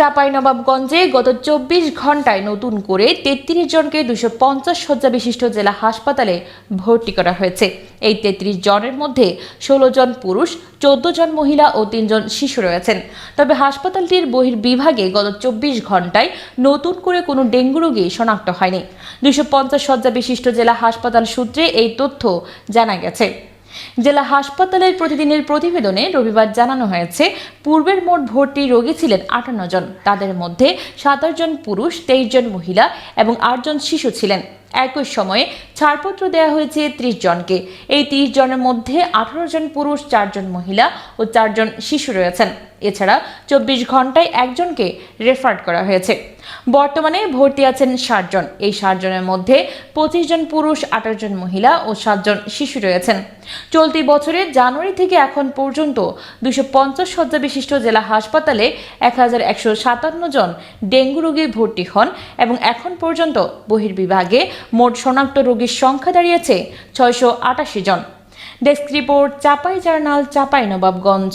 চাঁপাইনবাবগঞ্জে গত চব্বিশ ঘন্টায় নতুন করে তেত্রিশ জনকে দুশো পঞ্চাশ শয্যা বিশিষ্ট জেলা হাসপাতালে ভর্তি করা হয়েছে। এই তেত্রিশ জনের মধ্যে ষোলো জন পুরুষ, চোদ্দ জন মহিলা ও তিনজন শিশু রয়েছেন। তবে হাসপাতালটির বহির্বিভাগে গত চব্বিশ ঘন্টায় নতুন করে কোনো ডেঙ্গু রোগী শনাক্ত হয়নি। দুশো পঞ্চাশ শয্যা বিশিষ্ট জেলা হাসপাতাল সূত্রে এই তথ্য জানা গেছে। জেলা হাসপাতালের প্রতিদিনের প্রতিবেদনে রবিবার জানানো হয়েছে, পূর্বের মোট ভর্তি রোগী ছিলেন আটান্ন জন। তাদের মধ্যে সাতাশ জন পুরুষ, তেইশ জন মহিলা এবং আটজন শিশু ছিলেন। একই সময়ে ছাড়পত্র দেওয়া হয়েছে ত্রিশ জনকে। এই ত্রিশ জনের মধ্যে আঠারো জন পুরুষ চারজন মহিলা ও চারজন শিশু রয়েছেন। এছাড়া চব্বিশ ঘন্টায় একজনকে রেফার করা হয়েছে। বর্তমানে ভর্তি আছেন ষাট জন। এই ষাট জনের মধ্যে পঁচিশ জন পুরুষ, আঠাশ জন মহিলা ও সাতজন শিশু রয়েছেন। চলতি বছরের জানুয়ারি থেকে এখন পর্যন্ত দুশো পঞ্চাশ শয্যা বিশিষ্ট জেলা হাসপাতালে এক হাজার একশো সাতান্ন জন ডেঙ্গু রোগী ভর্তি হন এবং এখন পর্যন্ত বহির্বিভাগে মোট শনাক্ত রোগীর সংখ্যা দাঁড়িয়েছে ছয়শো আটাশি জন। Desk report, Chapai journal, Chapai Nawabganj.